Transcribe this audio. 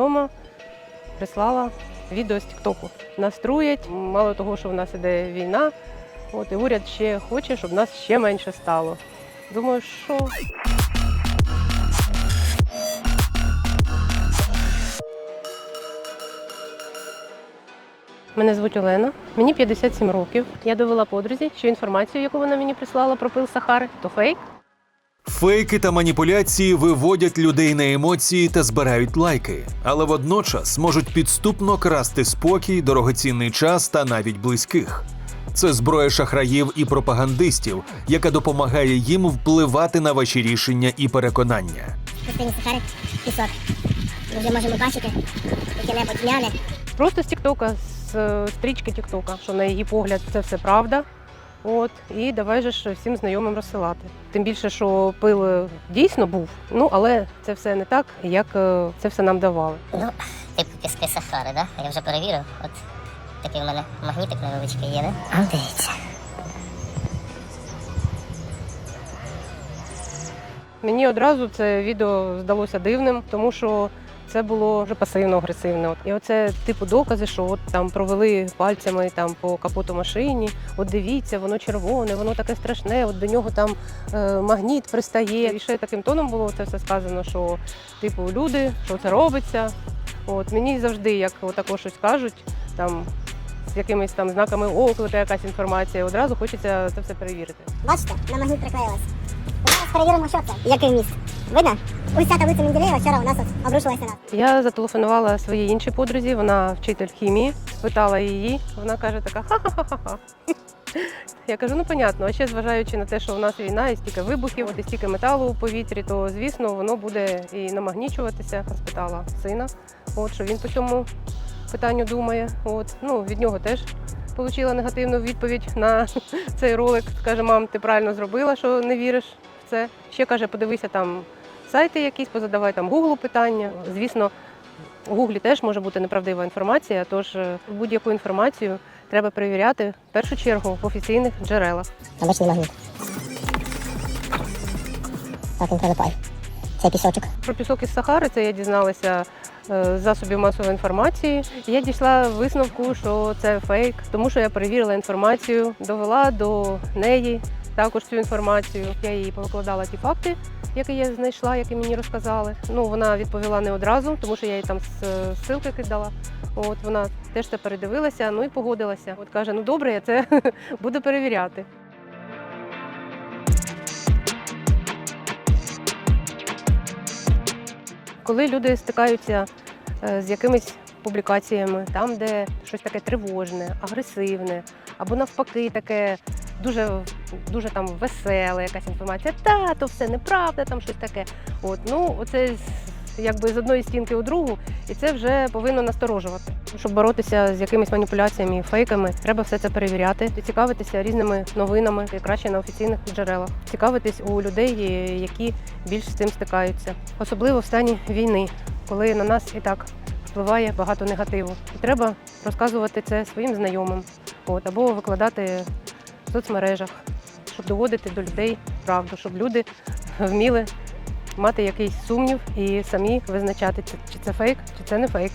знайома прислала відео з Тіктоку. Нас труять, мало того, що в нас іде війна, от і уряд ще хоче, щоб нас ще менше стало. Думаю, що Мене звуть Олена, мені 57 років. Я довела подрузі, що інформацію, яку вона мені прислала про пил Сахари, то фейк. Фейки та маніпуляції виводять людей на емоції та збирають лайки, але водночас можуть підступно красти спокій, дорогоцінний час та навіть близьких. Це зброя шахраїв і пропагандистів, яка допомагає їм впливати на ваші рішення і переконання. пісок. Ми вже можемо бачити яке-небудь м'яне. Просто з Тіктока, з е, стрічки Тіктока, що на її погляд це все правда. От, і давай же ж всім знайомим розсилати. Тим більше, що пил е, дійсно був, ну але це все не так, як е, це все нам давали. Ну, типу піски Сахари, да? Я вже перевірив. От такий у мене магнітик невеличкий є, да? А дивіться. Мені одразу це відео здалося дивним, тому що це було вже пасивно-агресивне. І оце типу докази, що от там провели пальцями там по капоту машині. От дивіться, воно червоне, воно таке страшне. От до нього там е, магніт пристає. І ще таким тоном було це все сказано, що типу люди, що це робиться. От мені завжди, як отако щось кажуть, там з якимись там знаками оклика, якась інформація, одразу хочеться це все перевірити. Бачите, на магніт приклеїлось. Перевіримо, що це. Який вміст. Видно? Ось ця таблиця Менделєєва вчора у нас обрушилася на. Я зателефонувала своїй іншій подрузі, вона вчитель хімії, спитала її. Вона каже така ха-ха-ха-ха. Я кажу, ну понятно, а ще зважаючи на те, що у нас війна і стільки вибухів, і стільки металу у повітрі, то звісно воно буде і намагнічуватися. Спитала сина, от що він по цьому питанню думає. От ну від нього теж отримала негативну відповідь на цей ролик. Каже, мам, ти правильно зробила, що не віриш це. Ще каже, подивися там сайти якісь, позадавай там Гуглу питання. Звісно, у Гуглі теж може бути неправдива інформація, тож е, будь-яку інформацію треба перевіряти в першу чергу в офіційних джерелах. Обичний магніт. Так він прилипає. Це пісочок. Про пісок із Сахари це я дізналася е, з засобів масової інформації. Я дійшла висновку, що це фейк, тому що я перевірила інформацію, довела до неї також цю інформацію. Я їй повикладала ті факти, які я знайшла, які мені розказали. Ну вона відповіла не одразу, тому що я їй там з- ссылки кидала. От вона теж це передивилася, ну і погодилася. От каже: ну добре, я це буду перевіряти. Коли люди стикаються е, з якимись публікаціями, там, де щось таке тривожне, агресивне, або навпаки, таке дуже, дуже там веселе, якась інформація, та то все неправда, там щось таке. От, ну, оце якби з одної стінки у другу, і це вже повинно насторожувати. Щоб боротися з якимись маніпуляціями і фейками, треба все це перевіряти, цікавитися різними новинами, і краще на офіційних джерелах, цікавитись у людей, е, які більш з цим стикаються, особливо в стані війни, коли на нас і так впливає багато негативу. І треба розказувати це своїм знайомим, от або викладати в соцмережах, щоб доводити до людей правду, щоб люди вміли мати якийсь сумнів і самі визначати, чи це фейк, чи це не фейк.